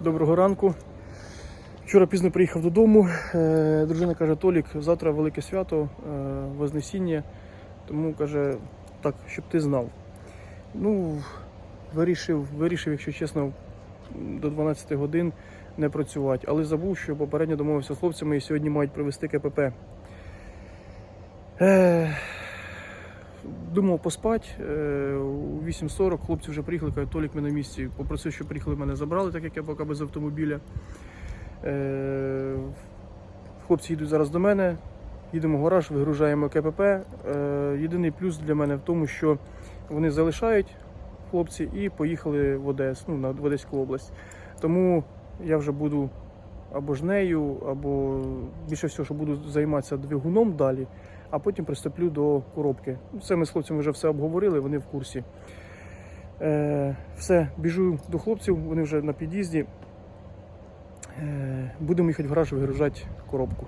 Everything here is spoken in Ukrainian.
Доброго ранку. Вчора пізно приїхав додому. Е, Дружина каже, Толік, завтра велике свято, е, Вознесіння. Тому каже, так, щоб ти знав. Ну, вирішив, вирішив, якщо чесно, до 12 годин не працювати. Але забув, що попередньо домовився з хлопцями і сьогодні мають привезти КПП. Думав поспати. Е, У 8.40 хлопці вже приїхали, кажуть, Толік ми на місці. Попросив, щоб приїхали, мене забрали, так як я поки без автомобіля. Е, Хлопці їдуть зараз до мене, їдемо в гараж, вигружаємо КПП. Е, Єдиний плюс для мене в тому, що вони залишають хлопці і поїхали в Одесу, ну, в Одеську область. Тому я вже буду або ж нею, або більше всього, що буду займатися двигуном далі, а потім приступлю до коробки. Це ми з хлопцями вже все обговорили, вони в курсі. Е, все, біжу до хлопців, вони вже на під'їзді. Е, будемо їхати в гараж вигружати коробку.